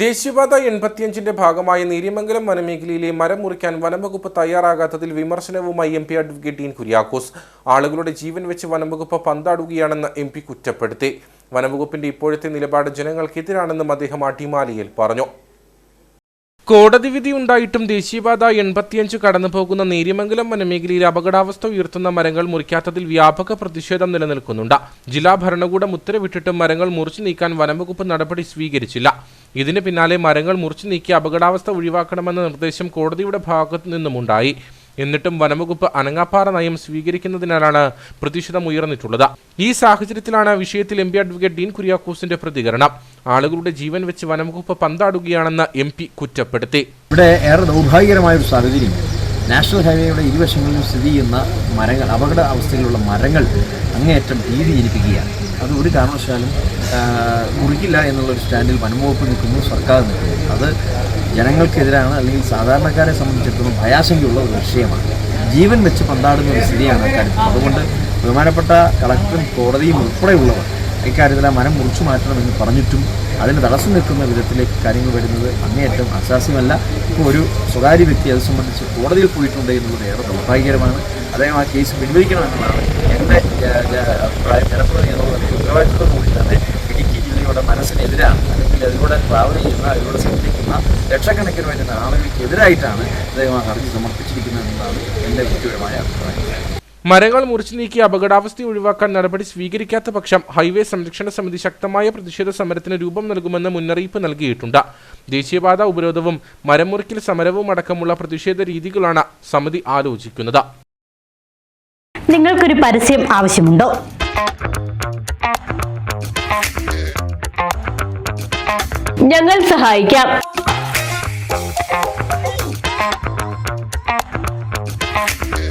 ദേശീയപാത എൺപത്തിയഞ്ചിന്റെ ഭാഗമായി നീരിമംഗലം വനമേഖലയിലെ മരം മുറിക്കാൻ വനംവകുപ്പ് തയ്യാറാകാത്തതിൽ വിമർശനവുമായി M P advocate Dean Kuriakose. ആളുകളുടെ ജീവൻ വെച്ച് വനംവകുപ്പ് പന്താടുകയാണെന്ന് എം പി കുറ്റപ്പെടുത്തി. വനംവകുപ്പിന്റെ ഇപ്പോഴത്തെ നിലപാട് ജനങ്ങൾക്കെതിരാണെന്നും അദ്ദേഹം അട്ടിമാലിയിൽ പറഞ്ഞു. കോടതി വിധി ഉണ്ടായിട്ടും ദേശീയപാത എൺപത്തിയഞ്ച് കടന്നു പോകുന്ന നേര്യമംഗലം വനമേഖലയിൽ അപകടാവസ്ഥ ഉയർത്തുന്ന മരങ്ങൾ മുറിക്കാത്തതിൽ വ്യാപക പ്രതിഷേധം നിലനിൽക്കുന്നുണ്ട്. ജില്ലാ ഭരണകൂടം ഉത്തരവിട്ടിട്ടും മരങ്ങൾ മുറിച്ചു നീക്കാൻ വനംവകുപ്പ് നടപടി സ്വീകരിച്ചില്ല. ഇതിന് പിന്നാലെ മരങ്ങൾ മുറിച്ചു നീക്കി അപകടാവസ്ഥ ഒഴിവാക്കണമെന്ന നിർദ്ദേശം കോടതിയുടെ ഭാഗത്തു നിന്നുമുണ്ടായി എന്നിട്ടും വനംവകുപ്പ് അനങ്ങാപ്പാറ നയം സ്വീകരിക്കുന്നതിനാലാണ് പ്രതിഷേധം ഉയർന്നിട്ടുള്ളത്. ഈ സാഹചര്യത്തിലാണ് വിഷയത്തിൽ എം പി അഡ്വക്കേറ്റ് ഡീൻ കുര്യാക്കോസിന്റെ പ്രതികരണം. ആളുകളുടെ ജീവൻ വെച്ച് വനംവകുപ്പ് പന്താടുകയാണെന്ന് എം പി കുറ്റപ്പെടുത്തി. ഇവിടെ ഏറെ ദൗർഭാഗ്യകരമായ ഒരു സാഹചര്യം. നാഷണൽ ഹൈവേയുടെ ഇരുവശങ്ങളിലും സ്ഥിതി ചെയ്യുന്ന മരങ്ങൾ അപകട അവസ്ഥയിലുള്ള മരങ്ങൾ അങ്ങേയറ്റം ഭീതി ജനിപ്പിക്കുകയാണ് അത് ഒരു കാരണവശാലും മുറിക്കില്ല എന്നുള്ളൊരു സ്റ്റാൻഡിൽ വനംവകുപ്പ് നിൽക്കുന്നു സർക്കാർ നിൽക്കുന്നു. അത് ജനങ്ങൾക്കെതിരാണ് അല്ലെങ്കിൽ സാധാരണക്കാരെ സംബന്ധിച്ചിടത്തോളം ഭയാശങ്കയുള്ള ഒരു വിഷയമാണ്. ജീവൻ വെച്ച് പന്താടുന്ന ഒരു സ്ഥിതിയാണ് അക്കാര്യത്തിൽ. അതുകൊണ്ട് ബഹുമാനപ്പെട്ട കളക്ടറും കോടതിയും ഉൾപ്പെടെയുള്ളവർ ഇക്കാര്യത്തിൽ ആ മനം മുറിച്ചു മാറ്റണമെന്ന് പറഞ്ഞിട്ടും അതിന് തടസ്സം നിൽക്കുന്ന വിധത്തിലേക്ക് കാര്യങ്ങൾ വരുന്നത് അങ്ങേയറ്റം അശാസ്യമല്ല ഇപ്പോൾ ഒരു സ്വകാര്യ വ്യക്തി അത് സംബന്ധിച്ച് കോടതിയിൽ പോയിട്ടുണ്ട് എന്നുള്ളത് ഏറെ ദൗർഭാഗ്യകരമാണ്. അദ്ദേഹം ആ കേസ് പിൻവലിക്കണമെന്നുള്ളതാണ് എന്റെ അഭിപ്രായം. ജനപ്രതി എന്നുള്ളത് ഉത്തരവാദിത്വത്തോടു കൂടി തന്നെ ഇടുക്കി ജില്ലയുടെ മനസ്സിനെതിരാണ് അല്ലെങ്കിൽ അതിലൂടെ ട്രാവൽ ചെയ്യുന്ന അതിലൂടെ ലക്ഷക്കണക്കിന് വരുന്ന ആളുകൾക്കെതിരായിട്ടാണ് അദ്ദേഹം ആ ഹർജി സമർപ്പിച്ചിരിക്കുന്നത് എന്നാണ് എന്റെ വ്യക്തിപരമായ അഭിപ്രായം. മരങ്ങൾ മുറിച്ചു നീക്കി അപകടാവസ്ഥ ഒഴിവാക്കാൻ നടപടി സ്വീകരിക്കാത്ത പക്ഷം ഹൈവേ സംരക്ഷണ സമിതി ശക്തമായ പ്രതിഷേധ സമരത്തിന് രൂപം നൽകുമെന്ന് മുന്നറിയിപ്പ് നൽകിയിട്ടുണ്ട്. ദേശീയപാത ഉപരോധവും മരം മുറിക്കൽ സമരവും അടക്കമുള്ള പ്രതിഷേധ രീതികളാണ് സമിതി ആലോചിക്കുന്നത്. നിങ്ങൾക്കൊരു പരസ്യം ആവശ്യമുണ്ടോ? ഞങ്ങൾ സഹായിക്കാം.